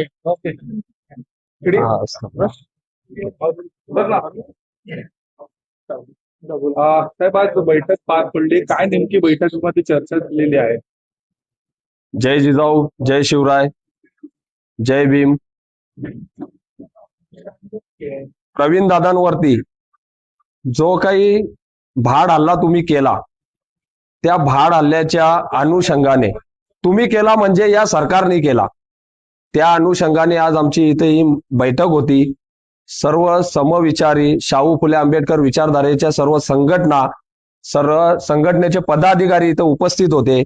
हा, असं. अं, साहेब आज बैठक पार पडली. काय नेमकी बैठकीमध्ये चर्चा झालेली आहे? जय जिजाऊ जय शिवराय जय भीम. प्रवीण दादांवरती जो काही भाड हल्ला तुम्ही केला त्या भाड हल्ल्याच्या अनुषंगाने तुम्ही केला म्हणजे या सरकारने केला. त्या अनुषंगाने आज आमची इथे ही बैठक होती. सर्व समविचारी शाहू फुले आंबेडकर विचारधारेच्या सर्व संघटना सर्व संघटनेचे पदाधिकारी इथे उपस्थित होते.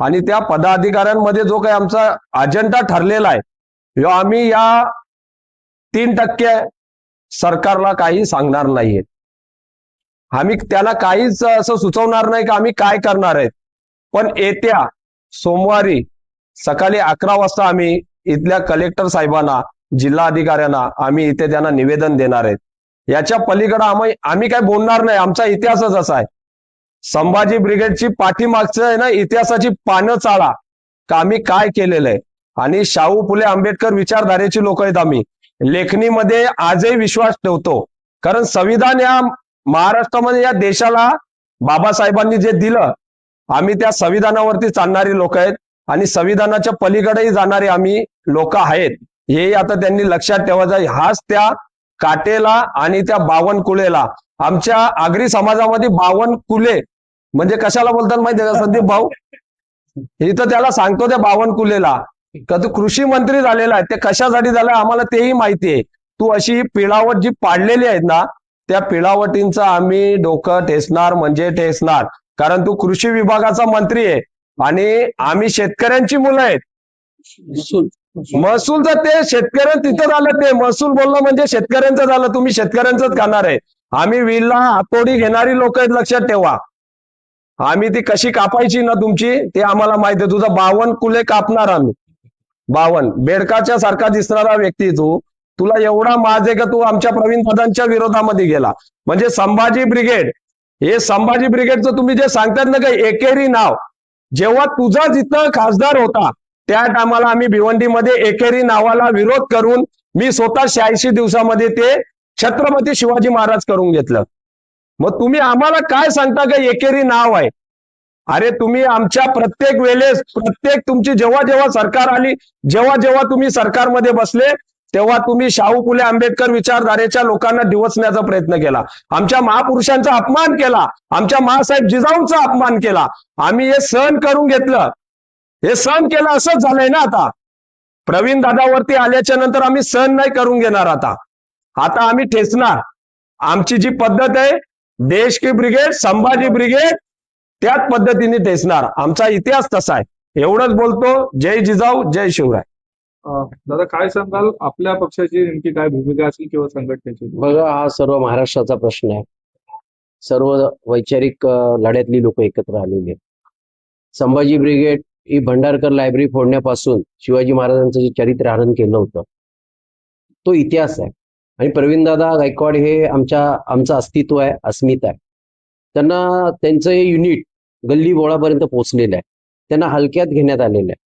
आणि त्या पदाधिकाऱ्यांमध्ये जो काही आमचा अजेंडा ठरलेला आहे आम्ही या तीन टक्के सरकारला काही सांगणार नाहीये. आम्ही त्याला काहीच असं सुचवणार नाही की आम्ही काय करणार आहेत. पण येत्या सोमवारी सकाळी अकरा वाजता आम्ही इथल्या कलेक्टर साहेबांना जिल्हा अधिकाऱ्यांना आम्ही इथे त्यांना निवेदन देणार आहेत. याच्या पलीकडे आम्ही आम्ही काय बोलणार नाही. आमचा इतिहासच असा आहे. संभाजी ब्रिगेडची पाठीमागचं आहे ना इतिहासाची पानं चाळा. का आम्ही काय केलेलं आहे? आणि शाहू फुले आंबेडकर विचारधारेची लोक आहेत आम्ही. लेखणीमध्ये आजही विश्वास ठेवतो. कारण संविधान या महाराष्ट्रामध्ये या देशाला बाबासाहेबांनी जे दिलं आम्ही त्या संविधानावरती चालणारी लोक आहेत. आणि संविधानाच्या पलीकडेही जाणारे आम्ही लोक आहेत. हे आता त्यांनी लक्षात ठेवायचं हाच त्या काटेला आणि त्या बावनकुळेला. आमच्या आगरी समाजामध्ये बावनकुले म्हणजे कशाला बोलतात माहिती का संदीप भाऊ? इथं त्याला सांगतो त्या बावनकुलेला. का तू कृषी मंत्री झालेला आहे. ते कशासाठी झालं आम्हाला तेही माहिती आहे. तू अशी पिळावट जी पाडलेली आहेत ना त्या पिळावटींचं आम्ही डोकं ठेसणार म्हणजे ठेसणार कारण तू कृषी विभागाचा मंत्री आहे. आणि आम्ही शेतकऱ्यांची मुलं आहेत. महसूल. तर ते शेतकऱ्यां तिथं झालं ते महसूल बोलणं म्हणजे शेतकऱ्यांचं झालं तुम्ही शेतकऱ्यांचंच खाणार आहे. आम्ही विलला हातोडी घेणारी लोक आहेत लक्षात ठेवा. आम्ही ती कशी कापायची ना तुमची ते आम्हाला माहिती आहे. तुझं बावन कुले कापणार आम्ही. बावन. बेडकाच्या सारखा दिसणारा व्यक्ती तू. तुला एवढा माज आहे का तू आमच्या प्रवीण दादांच्या विरोधामध्ये गेला? म्हणजे संभाजी ब्रिगेड. हे संभाजी ब्रिगेडचं तुम्ही जे सांगतात ना का एकेरी नाव. जेव्हा तुझा जिथं खासदार होता त्या टायमाला आम्ही भिवंडीमध्ये एकेरी नावाला विरोध करून मी स्वतः शहाऐंशी दिवसामध्ये ते छत्रपती शिवाजी महाराज करून घेतलं. मग तुम्ही आम्हाला काय सांगता का एकेरी नाव आहे? अरे तुम्ही आमच्या प्रत्येक वेळेस प्रत्येक तुमची जेव्हा जेव्हा सरकार आली जेव्हा जेव्हा तुम्ही सरकारमध्ये बसले तेव्हा तुम्ही शाहू फुले आंबेडकर विचारधारेच्या लोकांना दिवसण्याचा प्रयत्न केला. आमच्या महापुरुषांचा अपमान केला. आमच्या महासाहेब जिजाऊंचा अपमान केला. आम्ही हे सहन करून घेतलं. हे सहन केलं असंच झालंय ना आता. प्रवीण दादावरती आल्याच्यानंतर आम्ही सहन नाही करून घेणार आता. आता आम्ही ठेचणार. आमची जी पद्धत आहे देश की ब्रिगेड संभाजी ब्रिगेड त्याच पद्धतीने ठेचणार. आमचा इतिहास तसा आहे. एवढंच बोलतो. जय जिजाऊ जय शिवराय. दादा काय सांगाल? आपल्या पक्षाची नेमकी काय भूमिका असेल किंवा संघटनेची बघा हा सर्व महाराष्ट्राचा प्रश्न आहे. सर्व वैचारिक लढ्यातली लोक एकत्र आलेली आहेत. संभाजी ब्रिगेड ही भंडारकर लायब्ररी फोडण्यापासून शिवाजी महाराजांचं जे चरित्र हरण केलं होतं तो इतिहास आहे. आणि प्रवीणदादा गायकवाड हे आमच्या आमचं अस्तित्व आहे अस्मिता आहे. त्यांना त्यांचं हे युनिट गल्ली बोळापर्यंत पोहोचलेलं आहे. त्यांना हलक्यात घेण्यात आलेलं आहे.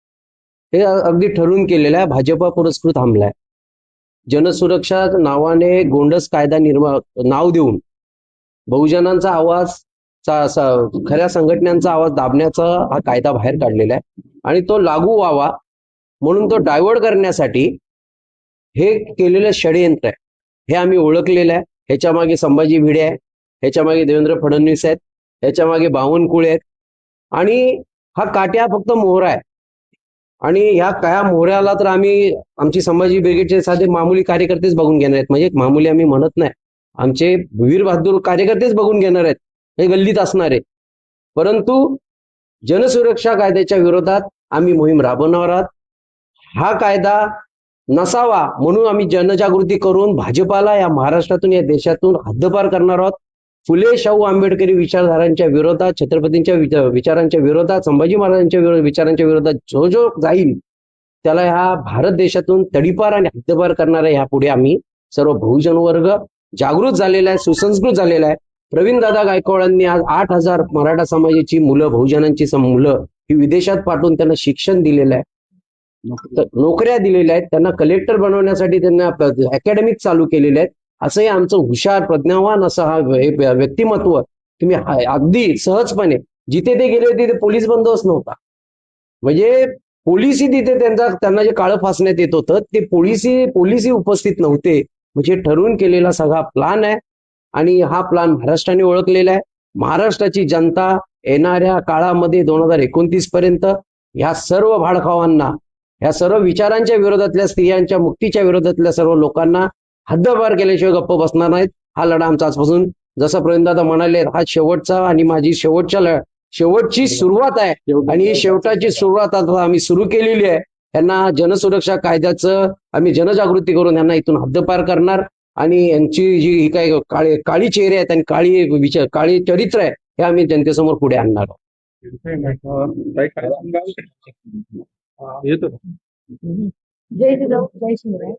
हे अगदी ठरवून केलेलं आहे. भाजपा पुरस्कृत हमला आहे. जनसुरक्षा नावाने गोंडस कायदा निर्माण नाव देऊन बहुजनांचा आवाज चा- खऱ्या संघटनांचा आवाज दाबण्याचा हा कायदा बाहेर काढलेला आहे. आणि तो लागू व्हावा म्हणून तो डायव्हर्ट करण्यासाठी हे केलेलं षडयंत्र आहे. हे आम्ही ओळखलेलं आहे. ह्याच्या मागे संभाजी भिडे आहे ह्याच्या मागे देवेंद्र फडणवीस आहेत. ह्याच्या मागे बावनकुळे आहेत. आणि हा काट्या फक्त मोहरा आहे. आणि ह्या काया मोहऱ्याला तर आम्ही आमची संभाजी ब्रिगेडचे साधे मामुली कार्यकर्तेच बघून घेणार आहेत. म्हणजे मामुली आम्ही म्हणत नाही. आमचे वीर बहादूर कार्यकर्तेच बघून घेणार आहेत. हे गल्लीत असणार. आहे परंतु जनसुरक्षा कायद्याच्या विरोधात आम्ही मोहीम राबवणार आहोत. हा कायदा नसावा म्हणून आम्ही जनजागृती करून भाजपाला या महाराष्ट्रातून या देशातून हद्दपार करणार आहोत. फुले शाहू आंबेडकरी विचारधारांच्या विरोधात छत्रपतींच्या विचा- विचारांच्या विरोधात संभाजी महाराजांच्या विरोधात विचारांच्या विरोधात जो जो जाईल त्याला ह्या भारत देशातून तडीपार आणि हद्दपार करणाऱ्या ह्या पुढे आम्ही सर्व बहुजन वर्ग जागृत झालेला आहे सुसंस्कृत झालेला आहे. प्रवीण दादा गायकवाडांनी आज आठ हजार मराठा समाजाची मुलं बहुजनांची मुलं ही विदेशात पाठवून त्यांना शिक्षण दिलेलं आहे. नोकऱ्या दिलेल्या आहेत त्यांना कलेक्टर बनवण्यासाठी त्यांना अकॅडमिक चालू केलेले आहेत. असंही आमचं हुशार प्रज्ञावान असं हा व्यक्तिमत्व तुम्ही अगदी सहजपणे जिथे ते गेले होते तिथे पोलीस बंदोबस्त नव्हता. म्हणजे पोलिसही तिथे त्यांचा त्यांना जे काळं फासण्यात येत होतं ते पोलिसी पोलिसही उपस्थित नव्हते. म्हणजे ठरवून केलेला सगळा प्लान आहे. आणि हा प्लान महाराष्ट्राने ओळखलेला आहे. महाराष्ट्राची जनता येणाऱ्या काळामध्ये दोन हजार एकोणतीस पर्यंत ह्या सर्व भाडखावांना ह्या सर्व विचारांच्या विरोधातल्या स्त्रियांच्या मुक्तीच्या विरोधातल्या सर्व लोकांना हद्दपार केल्याशिवाय गप्प बसणार नाहीत. हा लढा आमचा आजपासून जसं प्रवीणदादा म्हणाले हा शेवटचा आणि माझी शेवटच्या ल- शेवटची सुरुवात आहे. आणि ही शेवटाची सुरुवात आता आम्ही सुरू केलेली आहे. यांना जनसुरक्षा कायद्याचं आम्ही जनजागृती करून यांना इथून हद्दपार करणार. आणि यांची जी ही काय काळी काळी चेहरे आहेत आणि काळी विचार काळी चरित्र आहे हे आम्ही जनतेसमोर पुढे आणणार आहोत. जय जिजाऊ जय शिवराय.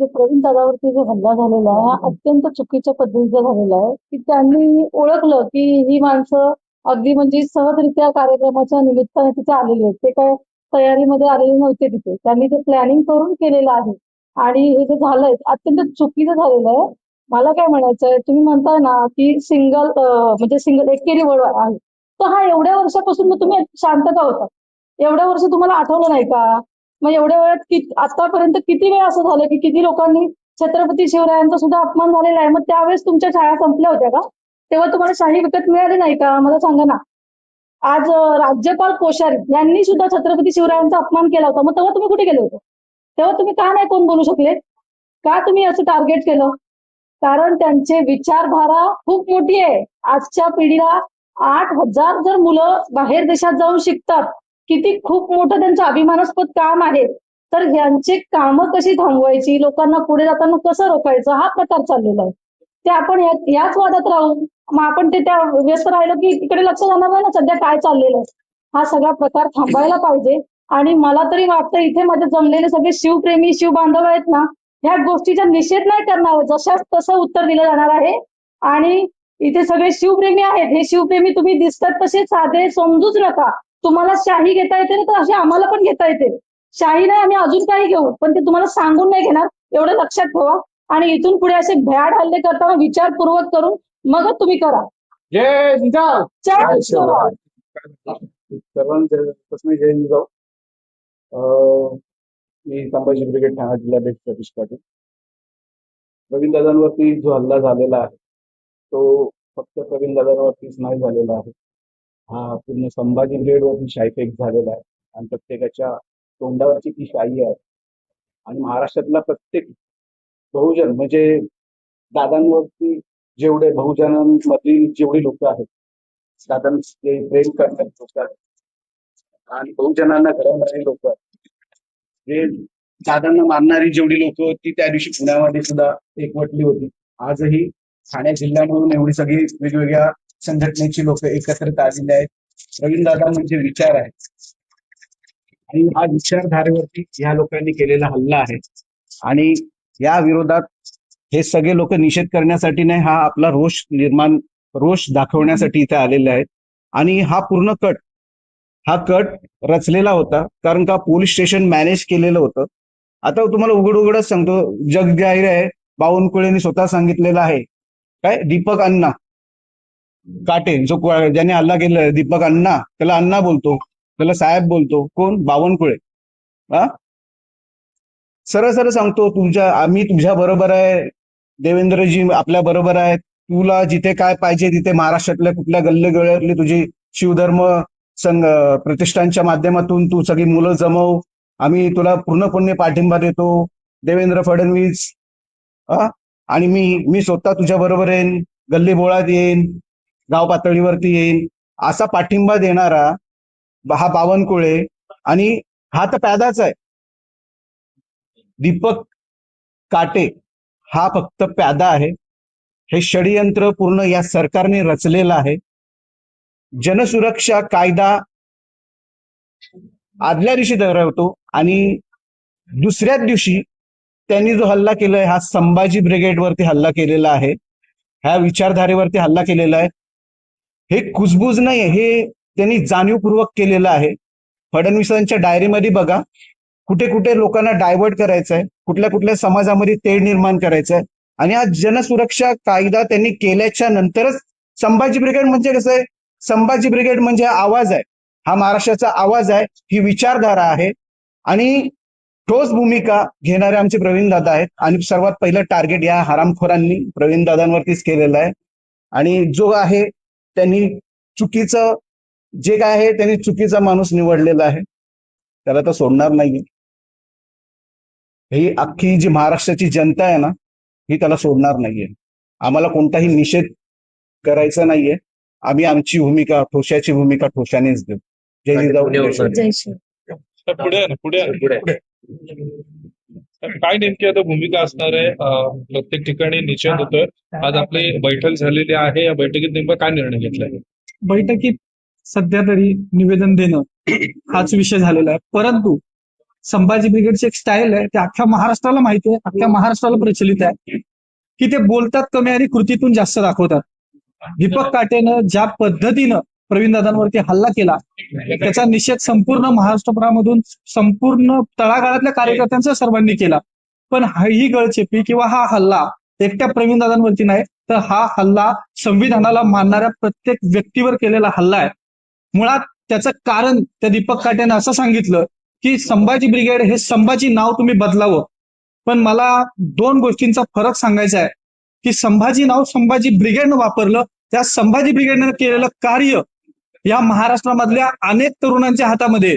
जो प्रवीण दादावरती जो हल्ला झालेला आहे हा अत्यंत चुकीच्या पद्धतीचा झालेला आहे. की त्यांनी ओळखलं की ही माणसं अगदी म्हणजे सहजरित्या कार्यक्रमाच्या निमित्ताने तिथे आलेली आहेत. ते काय तयारीमध्ये आलेले नव्हते तिथे. त्यांनी ते प्लॅनिंग करून केलेलं आहे. आणि हे जे झालंय अत्यंत चुकीचं झालेलं आहे. मला काय म्हणायचं आहे तुम्ही म्हणताय ना की सिंगल म्हणजे सिंगल एकेरी वड आहे. तर हा एवढ्या वर्षापासून मग तुम्ही शांत का होता. एवढ्या वर्ष तुम्हाला आठवलं नाही का? मग एवढ्या वेळात कि आतापर्यंत किती वेळ असं झालं की किती लोकांनी छत्रपती शिवरायांचा सुद्धा अपमान झालेला आहे? मग त्यावेळेस तुमच्या शाळा संपल्या होत्या का? तेव्हा तुम्हाला शाही विकत मिळाली नाही का? मला सांगा ना. आज राज्यपाल कोश्यारी यांनी सुद्धा छत्रपती शिवरायांचा अपमान केला होता. मग तेव्हा तुम्ही कुठे गेले होते? तेव्हा तुम्ही का नाही कोण बोलू शकले? का तुम्ही असं टार्गेट केलं? कारण त्यांचे विचारधारा खूप मोठी आहे. आजच्या पिढीला आठ हजार जर मुलं बाहेर देशात जाऊन शिकतात किती खूप मोठं त्यांचं अभिमानास्पद काम आहे. तर यांचे कामं कशी थांबवायची? लोकांना पुढे जाताना कसं रोखायचं? हा प्रकार चाललेला आहे. ते आपण याच वादात राहू. मग आपण ते त्या व्यस्त राहिलो की इकडे लक्ष जाणार नाही ना सध्या काय चाललेलं आहे. हा सगळा प्रकार थांबायला पाहिजे. आणि मला तरी वाटतं इथे माझे जमलेले सगळे शिवप्रेमी शिव बांधव आहेत ना ह्या गोष्टीचा निषेध नाही करणार. जशाच तसं उत्तर दिलं जाणार आहे. आणि इथे सगळे शिवप्रेमी आहेत. हे शिवप्रेमी तुम्ही दिसतात तसे साधे समजूच नका. तुम्हाला शाही घेता येते ना तर अशी आम्हाला पण घेता येते. शाही नाही आम्ही अजून काही घेऊ पण ते तुम्हाला सांगून नाही घेणार. एवढं लक्षात ठेवा. आणि इथून पुढे असे भ्याड हल्ले करताना विचारपूर्वक करून मगच तुम्ही करा. जय जिजाऊ! जय शिवराय. सर्वांपासून जय जिजाऊ. अं, मी संभाजी ब्रिगेड ठाणा जिल्हाध्यक्ष सतीश पाटील. प्रवीण दादांवरती जो हल्ला झालेला आहे तो फक्त प्रवीण दादांवरतीच नाही झालेला आहे. हा पूर्ण संभाजी ब्रिगेडवरती शाईफेक झालेला आहे. आणि प्रत्येकाच्या तोंडावरची ती शाही आहे. आणि महाराष्ट्रातला प्रत्येक बहुजन म्हणजे दादांवरती जेवढे बहुजनांमधील जेवढी लोक आहेत दादांचे प्रेम करतात लोक आणि बहुजनांना घडवणारी लोक जे दादांना मानणारी जेवढी लोक होती त्या दिवशी पुण्यामध्ये सुद्धा एकवटली होती. आजही ठाणे जिल्ह्यामधून एवढी सगळी वेगवेगळ्या संघटनेची लोक एकत्रित आलेली आहेत. प्रवीण दादा म्हणजे विचार आहे आणि हा विचारधारेवरती ह्या लोकांनी केलेला हल्ला आहे. आणि या विरोधात हे सगळे लोक निषेध करण्यासाठी नाही हा आपला रोष निर्माण रोष दाखवण्यासाठी इथे आलेले आहेत. आणि हा पूर्ण कट हा कट रचलेला होता कारण का पोलीस स्टेशन मॅनेज केलेलं होतं. आता तुम्हाला उघड उघडच सांगतो जग जाहीर आहे बावनकुळेंनी स्वतः सांगितलेलं आहे. काय? दीपक अण्णा. काटे जो ज्याने हल्ला केला दीपक अण्णा त्याला अण्णा बोलतो त्याला साहेब बोलतो कोण? बावनकुळे. हा? सरळ सरळ सांगतो तुमच्या आम्ही तुझ्या बरोबर आहे देवेंद्रजी आपल्या बरोबर आहेत तुला जिथे काय पाहिजे तिथे महाराष्ट्रातल्या कुठल्या गल्ले तुझी शिवधर्म संघ प्रतिष्ठानच्या माध्यमातून तू सगळी मुलं जमव आम्ही तुला पूर्णपणे पाठिंबा देतो देवेंद्र फडणवीस हा? आणि मी मी स्वतः तुझ्या बरोबर येईन गल्ली बोळात येईन गाव पातळीवरती येईल असा पाठिंबा देणारा हा बावनकुळे आणि हा तर पॅदाच आहे. दीपक काटे हा फक्त प्यादा आहे. हे षडयंत्र पूर्ण या सरकारने रचलेलं आहे. जनसुरक्षा कायदा आदल्या दिवशी धरवतो आणि दुसऱ्याच दिवशी त्यांनी जो हल्ला केलाय हा संभाजी ब्रिगेडवरती हल्ला केलेला आहे. ह्या विचारधारेवरती हल्ला केलेला आहे. हे कुजबूज नाही हे त्यांनी जाणीवपूर्वक केलेलं आहे. फडणवीसांच्या डायरीमध्ये बघा कुठे कुठे लोकांना डायव्हर्ट करायचं आहे कुठल्या कुठल्या समाजामध्ये तेढ निर्माण करायचं आहे आणि हा जनसुरक्षा कायदा त्यांनी केल्याच्या नंतरच संभाजी ब्रिगेड म्हणजे कसं आहे? संभाजी ब्रिगेड म्हणजे हा आवाज आहे. हा महाराष्ट्राचा आवाज आहे. ही विचारधारा आहे. आणि ठोस भूमिका घेणारे आमचे प्रवीण दादा आहेत. आणि सर्वात पहिलं टार्गेट या हरामखोरांनी प्रवीण दादांवरतीच केलेलं आहे. आणि जो आहे त्यांनी चुकीचं जे काय आहे त्यांनी चुकीचा माणूस निवडलेला आहे. त्याला तर सोडणार नाहीये. ही अख्खी जी महाराष्ट्राची जनता आहे ना ही त्याला सोडणार नाहीये. आम्हाला कोणताही निषेध करायचा नाहीये. आम्ही आमची भूमिका ठोशाची भूमिका ठोशानेच देऊ. जय जिजाऊ जय शिवराय. जय श्री तर पुढे आहे ना, पुढे आहे ना, पुढे. तर काय नेमकी आता भूमिका असणार आहे? प्रत्येक ठिकाणी निषेध होतोय. आज आपली बैठक झालेली आहे. या बैठकीत नेमका काय निर्णय घेतलाय बैठकीत सध्या तरी निवेदन देणं हाच विषय झालेला आहे. परंतु संभाजी ब्रिगेडची एक स्टाईल आहे ते अख्ख्या महाराष्ट्राला माहिती आहे अख्ख्या महाराष्ट्राला प्रचलित आहे की ते बोलतात कमी आणि कृतीतून जास्त दाखवतात. दीपक काटेनं ज्या पद्धतीनं प्रवीण दादांवरती हल्ला केला. त्याचा निषेध संपूर्ण महाराष्ट्रभरामधून संपूर्ण तळागाळातल्या कार्यकर्त्यांचा सर्वांनी केला. पण ही गळचेपी किंवा हा हल्ला एकट्या प्रवीण दादांवरती नाही तर हा हल्ला संविधानाला मानणाऱ्या प्रत्येक व्यक्तीवर केलेला हल्ला आहे. मुळात त्याचं कारण त्या दीपक काट्याने असं सांगितलं की संभाजी ब्रिगेड हे संभाजी नाव तुम्ही बदलावं. पण मला दोन गोष्टींचा फरक सांगायचा आहे. की संभाजी नाव संभाजी ब्रिगेडनं वापरलं त्या संभाजी ब्रिगेडनं केलेलं कार्य या महाराष्ट्रामधल्या अनेक तरुणांच्या हातामध्ये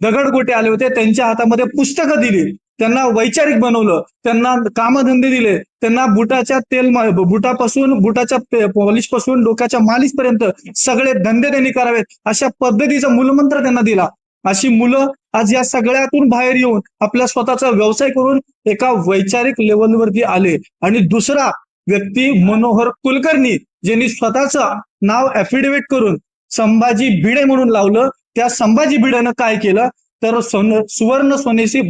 दगडगोटे आले होते. त्यांच्या हातामध्ये पुस्तकं दिली. त्यांना वैचारिक बनवलं. त्यांना कामधंदे दिले. त्यांना बुटाच्या तेल बुटापासून बुटाच्या पॉलिशपासून डोक्याच्या मालिश पर्यंत सगळे धंदे त्यांनी करावेत. अशा पद्धतीचा मूलमंत्र त्यांना दिला. अशी मुलं आज या सगळ्यातून बाहेर येऊन आपला स्वतःचा व्यवसाय करून एका वैचारिक लेवलवरती आले. आणि दुसरा व्यक्ती मनोहर कुलकर्णी ज्यांनी स्वतःचं नाव ऍफिडेव्हिट करून संभाजी भिडे म्हणून लावलं. त्या संभाजी भिडेनं काय केलं? तर सोन सुवर्ण सोनेशी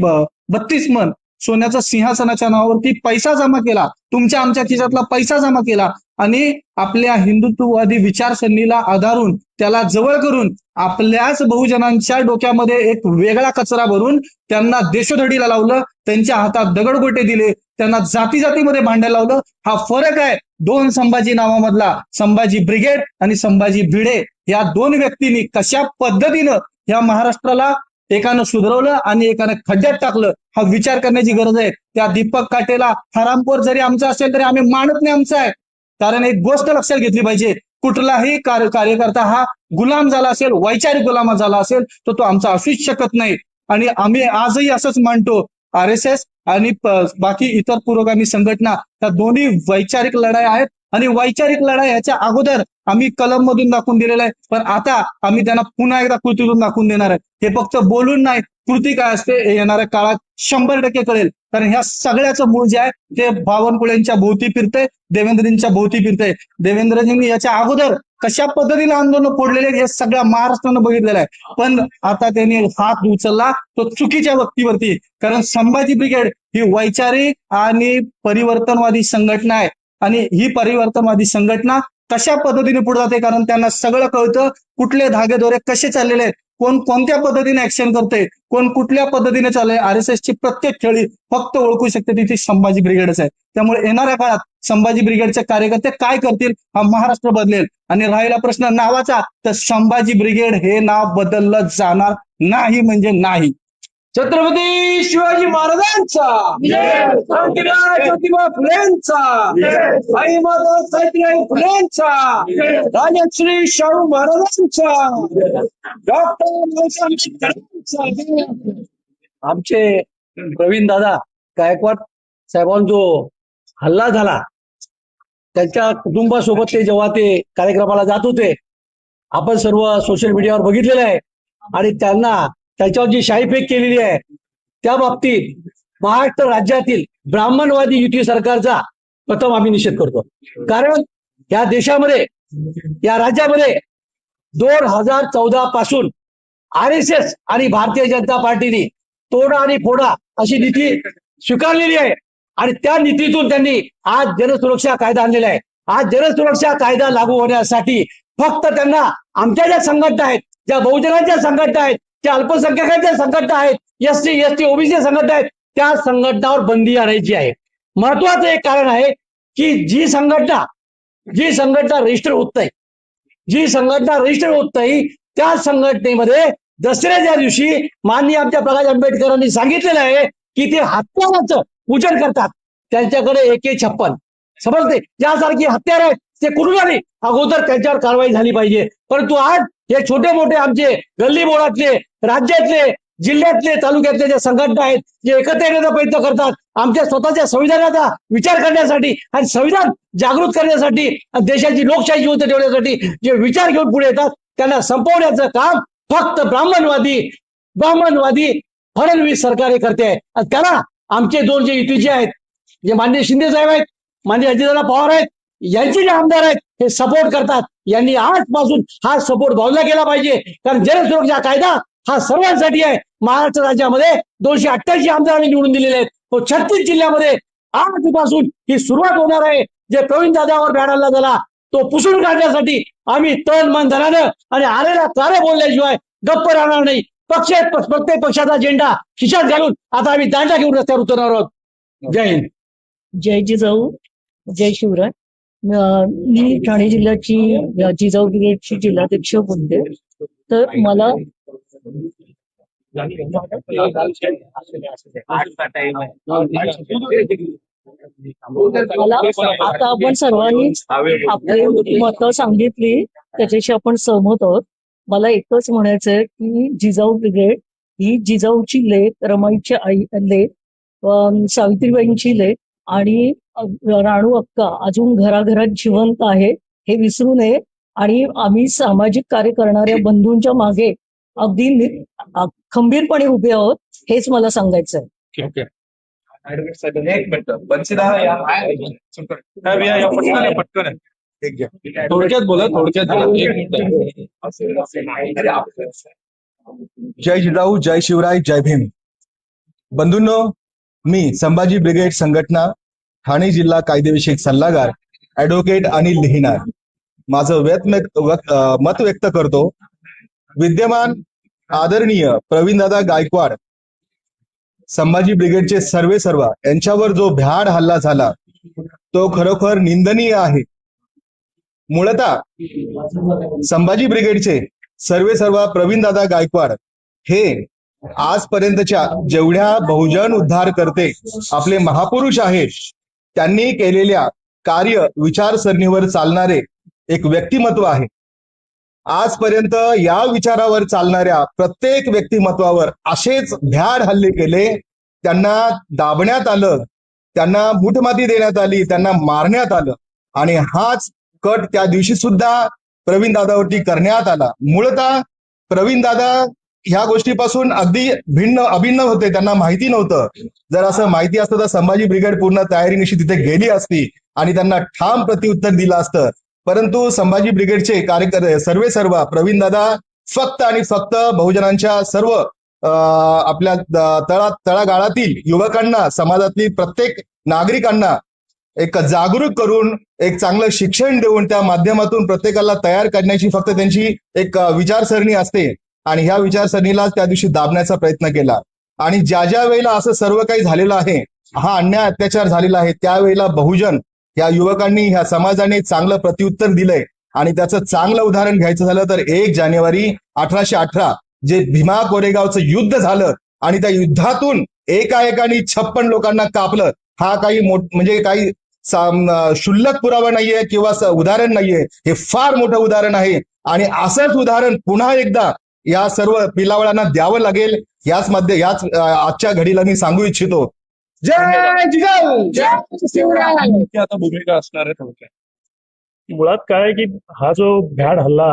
बत्तीस मन सोन्याचा सिंहासनाच्या नावावरती पैसा जमा केला. तुमच्या आमच्या खिशातला पैसा जमा केला. आणि आपल्या हिंदुत्ववादी विचारसरणीला आधारून त्याला जवळ करून आपल्याच बहुजनांच्या डोक्यामध्ये एक वेगळा कचरा भरून त्यांना देशोधडीला लावलं. त्यांच्या हातात दगडगोटे दिले. त्यांना जाती जातीमध्ये भांडायला लावलं. हा फरक आहे दोन संभाजी नावामधला. संभाजी ब्रिगेड आणि संभाजी भिडे. या दोन व्यक्तींनी कशा पद्धतीनं या महाराष्ट्राला एकानं सुधरवलं आणि एकानं खड्ड्यात टाकलं हा विचार करण्याची गरज आहे. त्या दीपक काटेला हरामखोर जरी आमचा असेल तरी आम्ही मानत नाही आमचा आहे. कारण एक गोष्ट लक्षात घेतली पाहिजे कुठलाही कार्य कार्यकर्ता हा गुलाम झाला असेल वैचारिक गुलाम झाला असेल तर तो आमचा असूच शकत नाही. आणि आम्ही आजही असंच मानतो आर एस एस आणि बाकी इतर पुरोगामी संघटना त्या दोन्ही वैचारिक लढाई आहेत. आणि वैचारिक लढाई ह्याच्या अगोदर आम्ही कलम मधून दाखवून दिलेलं आहे. पण आता आम्ही त्यांना पुन्हा एकदा कृतीतून दाखवून देणार आहे. हे फक्त बोलून नाही कृती काय असते हे येणाऱ्या काळात शंभर टक्के कळेल. कारण ह्या सगळ्याचं मूळ जे आहे ते बावनकुळेंच्या भोवती फिरतंय देवेंद्रजींच्या भोवती फिरतंय. देवेंद्रजींनी याच्या अगोदर कशा पद्धतीने आंदोलन फोडलेले आहेत हे सगळ्या महाराष्ट्रानं बघितलेलं आहे. पण आता त्यांनी हात उचलला तो चुकीच्या व्यक्तीवरती कारण संभाजी ब्रिगेड ही वैचारिक आणि परिवर्तनवादी संघटना आहे. आणि ही परिवर्तनवादी संघटना कशा पद्धतीने पुढे जाते? कारण त्यांना सगळं कळतं कुठले धागेदोरे कसे चाललेले आहेत कोण कोणत्या पद्धतीने ऍक्शन करते कोण कुठल्या पद्धतीने चालले आर एस ची प्रत्येक खेळी फक्त ओळखू शकते तिथे संभाजी ब्रिगेडच आहे त्यामुळे येणाऱ्या काळात संभाजी ब्रिगेडचे कार्यकर्ते काय करतील हा महाराष्ट्र बदलेल. आणि राहिला प्रश्न नावाचा तर संभाजी ब्रिगेड हे नाव बदललं जाणार नाही म्हणजे नाही. छत्रपती शिवाजी महाराजांचा. ज्योतिबा फुलेंचा. आई माता सावित्रीबाई फुलेंचा. राजश्री शाहू महाराजांचा. डॉक्टर आंबेडकरांचा. आमचे प्रवीण दादा गायकवाड साहेबांचा जो हल्ला झाला त्यांच्या कुटुंबासोबत ते जेव्हा ते कार्यक्रमाला जात होते आपण सर्व सोशल मीडियावर बघितलेलं आहे. आणि त्यांना त्याच्यावर जी शाहीफेक केलेली आहे त्या बाबतीत महाराष्ट्र राज्यातील ब्राह्मणवादी युती सरकारचा प्रथम आम्ही निषेध करतो. कारण या देशामध्ये या राज्यामध्ये दोन हजार चौदा पासून आर एस एस आणि भारतीय जनता पार्टीने तोडा आणि फोडा अशी नीती स्वीकारलेली आहे. आणि त्या नीतीतून त्यांनी आज जनसुरक्षा कायदा आणलेला आहे. आज जनसुरक्षा कायदा लागू होण्यासाठी फक्त त्यांना आमच्या ज्या संघटना आहेत ज्या बहुजनांच्या संघटना आहेत ते अल्पसंख्याकांच्या संघटना आहेत. S T S T OBC संघटना आहेत. त्या संघटनावर बंदी आणायची आहे. महत्वाचं एक कारण आहे की जी संघटना जी संघटना रजिस्टर होत नाही जी संघटना रजिस्टर होत नाही त्या संघटनेमध्ये दसऱ्याच्या दिवशी माननीय आमच्या प्रकाश आंबेडकरांनी सांगितलेलं आहे की ते हत्याराचं पूजन करतात. त्यांच्याकडे एके छप्पन. समजते ज्यासारखी हत्यार आहेत ते कुठून आली? अगोदर त्यांच्यावर कारवाई झाली पाहिजे. परंतु आज हे छोटे मोठे आमचे गल्ली बोळातले राज्यातले जिल्ह्यातले तालुक्यातले जे संघटना आहेत जे एकत्र येण्याचा प्रयत्न करतात आमच्या स्वतःच्या संविधानाचा विचार करण्यासाठी आणि संविधान जागृत करण्यासाठी आणि देशाची लोकशाही जिवंत ठेवण्यासाठी जे विचार घेऊन पुढे येतात त्यांना संपवण्याचं काम फक्त ब्राह्मणवादी ब्राह्मणवादी फडणवीस सरकार हे करते आहे. त्याला आमचे दोन जे युतीचे आहेत जे माननीय शिंदे साहेब आहेत माननीय अजितदादा पवार आहेत यांचे जे आमदार आहेत हे सपोर्ट करतात. यांनी आजपासून हा सपोर्ट बाजूला केला पाहिजे. कारण जनसुरक्षा कायदा हा सर्वांसाठी आहे. महाराष्ट्र राज्यामध्ये दोनशे अठ्ठ्याऐंशी आमदारांनी निवडून दिलेले आहेत. तो छत्तीस जिल्ह्यामध्ये आजपासून ही सुरुवात होणार आहे. जे प्रवीण दादावर भ्याड झाला तो पुसून काढण्यासाठी आम्ही तन मन धनानं आणि आलेला कार्य बोलल्याशिवाय गप्प राहणार नाही. पक्ष प्रत्येक पक्षाचा झेंडा खिशात घालून आता आम्ही दांडा घेऊन रस्त्यावर उतरणार आहोत. जय हिंद. जय जिजाऊ. जय शिवराय. मी ठाणे जिल्ह्याची जिजाऊ ब्रिगेडची जिल्हाध्यक्ष बोलते तर मला मला आता आपण सर्वांनीच आपली मतं सांगितली त्याच्याशी आपण सहमत आहोत. मला एकच म्हणायचंय की जिजाऊ ब्रिगेड ही जिजाऊची लेख रमाईची आई लेख सावित्रीबाईंची लेख आणि राणू अक्का अजून घराघरात जिवंत आहे हे विसरू नये. आणि आम्ही सामाजिक कार्य करणाऱ्या बंधूंच्या मागे अगदी खंबीरपणे उभे आहोत हेच मला सांगायचं आहे. थोडक्यात बोला थोडक्यात बोला. एक मिनिट. जय जिजाऊ जय शिवराय जय भीम. बंधूंनो मी संभाजी ब्रिगेड संघटना ठाणे जिल्हा कायदेविषयक सल्लागार ऍडव्होकेट अनिल लिहिणार. माझं व्यक्त मत व्यक्त करतो. विद्यमान आदरणीय प्रवीणदादा गायकवाड संभाजी ब्रिगेडचे सर्वे सर्वा यांच्यावर जो भ्याड हल्ला झाला तो खरोखर निंदनीय आहे. मुळतः संभाजी ब्रिगेडचे सर्वे सर्वा प्रवीणदादा गायकवाड हे आजपर्यंतच्या जेवढ्या बहुजन उद्धार करते आपले महापुरुष आहेत त्यांनी केलेल्या कार्य विचारसरणीवर चालणारे एक व्यक्तिमत्व आहे. आजपर्यंत या विचारावर चालणाऱ्या प्रत्येक व्यक्तिमत्वावर असेच भ्याड हल्ले केले त्यांना दाबण्यात आलं त्यांना मुठमाती देण्यात आली त्यांना मारण्यात आलं आणि हाच कट त्या दिवशी सुद्धा प्रवीण दादावरती करण्यात आला. मूळतः प्रवीण दादा ह्या गोष्टीपासून अगदी भिन्न अभिन्न होते त्यांना माहिती नव्हतं. जर असं माहिती असतं तर संभाजी ब्रिगेड पूर्ण तयारीनिशी तिथे गेली असती आणि त्यांना ठाम प्रत्युत्तर दिलं असतं. परंतु संभाजी ब्रिगेडचे कार्यकर्ते सर्वे सर्व प्रवीण दादा फक्त आणि फक्त बहुजनांच्या सर्व आपल्या तळा तळागाळातील युवकांना समाजातील प्रत्येक नागरिकांना एक जागरूक करून एक चांगलं शिक्षण देऊन त्या माध्यमातून प्रत्येकाला तयार करण्याची फक्त त्यांची एक विचारसरणी असते. आणि ह्या विचारसरणीला त्या दिवशी दाबण्याचा प्रयत्न केला. आणि ज्या ज्या वेळेला असं सर्व काही झालेलं आहे हा अन्याय अत्याचार झालेला आहे त्यावेळेला बहुजन या युवकांनी ह्या समाजाने चांगलं प्रत्युत्तर दिलंय. आणि त्याचं चांगलं उदाहरण घ्यायचं झालं तर एक जानेवारी अठराशे अठरा जे भीमा कोरेगावचं युद्ध झालं आणि त्या युद्धातून एका एकाने छप्पन लोकांना कापलं. हा काही मोठ म्हणजे काही शुल्लक क्षुल्लक पुरावा नाहीये किंवा उदाहरण नाहीये. हे फार मोठं उदाहरण आहे. आणि असंच उदाहरण पुन्हा एकदा या सर्व पिलावळांना द्यावं लागेल. याच मध्ये याच आजच्या घडीला मी सांगू इच्छितो. जय जिजाऊ! जय शिवराय! नेमकी आता भूमिका असणार आहे थोडक्यात. मुळात काय आहे की हा जो भ्याड हल्ला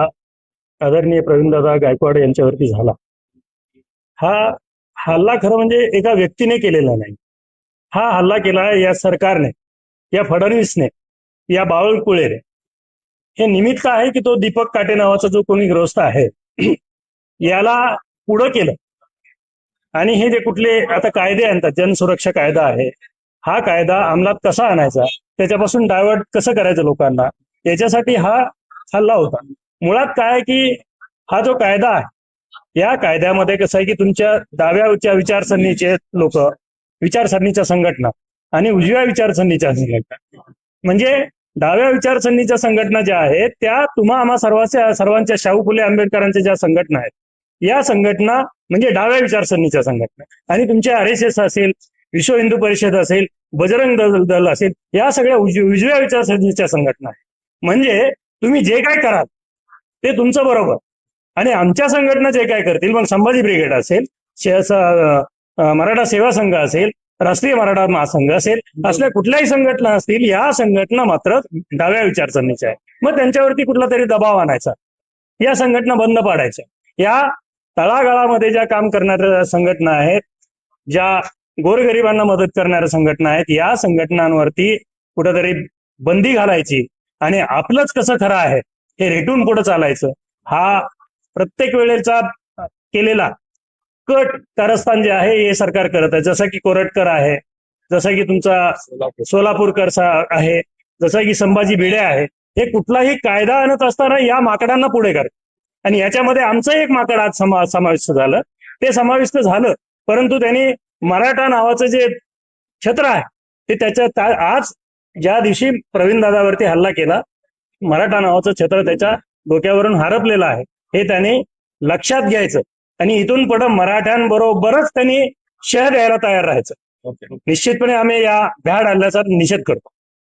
आदरणीय प्रवीणदादा गायकवाड यांच्यावरती झाला हा हल्ला खरं म्हणजे एका व्यक्तीने केलेला नाही. हा हल्ला केला या सरकारने या फडणवीसने या बावळकुळेने. हे निमित्त आहे की तो दीपक काटे नावाचा जो कोणी ग्रस्त आहे याला पुढं केलं. आणि हे जे कुठले आता कायदे आणतात जनसुरक्षा कायदा आहे हा कायदा अंमलात कसा आणायचा त्याच्यापासून डायव्हर्ट कसं करायचं लोकांना याच्यासाठी हा हल्ला होता. मुळात काय की हा जो कायदा आहे या कायद्यामध्ये कसं आहे की तुमच्या डाव्याच्या विचारसरणीचे लोक विचारसरणीच्या संघटना आणि उजव्या विचारसरणीच्या संघटना. म्हणजे डाव्या विचारसरणीच्या संघटना ज्या आहेत त्या तुम्हा आम्हा सर्वांच्या सर्वांच्या शाहू फुले आंबेडकरांच्या ज्या संघटना आहेत या संघटना म्हणजे डाव्या विचारसरणीच्या संघटना. आणि तुमच्या आर एस एस असेल विश्व हिंदू परिषद असेल बजरंग दल दल असेल या सगळ्या उज- उजव्या विचारसरणीच्या संघटना आहेत. म्हणजे तुम्ही जे काय कराल ते तुमचं बरोबर. आणि आमच्या संघटना जे काय करतील मग संभाजी ब्रिगेड असेल मराठा सेवा संघ असेल राष्ट्रीय मराठा महासंघ असेल असल्या कुठल्याही संघटना असतील या संघटना मात्र डाव्या विचारसरणीच्या आहेत. मग त्यांच्यावरती कुठला तरी दबाव आणायचा. या संघटना बंद पाडायच्या. या तळागाळामध्ये ज्या काम करणाऱ्या संघटना आहेत ज्या गोरगरिबांना मदत करणाऱ्या संघटना आहेत या संघटनांवरती कुठेतरी बंदी घालायची आणि आपलंच कसं खरं आहे हे रेटून पुढे चालायचं हा प्रत्येक वेळेचा केलेला कट कारस्थान जे आहे हे सरकार करत आहे. जसं की कोरटकर आहे जसं की तुमचा सोलापूरकर आहे जसं की संभाजी भिडे आहे हे कुठलाही कायदा आणत असताना या माकडांना पुढे कर. आणि याच्यामध्ये आमचं एक माकड आज समा समाविष्ट झालं. ते समाविष्ट झालं परंतु त्यांनी मराठा नावाचं जे छत्र आहे ते त्याच्या त्या- आज ज्या दिवशी प्रवीण दादावरती हल्ला केला मराठा नावाचं छत्र त्याच्या डोक्यावरून हरपलेलं आहे हे त्यांनी लक्षात घ्यायचं. आणि इथून पुढे मराठ्यांबरोबरच त्यांनी शह द्यायला तयार राहायचं. निश्चितपणे आम्ही या भ्याड हल्ल्याचा निषेध करतो.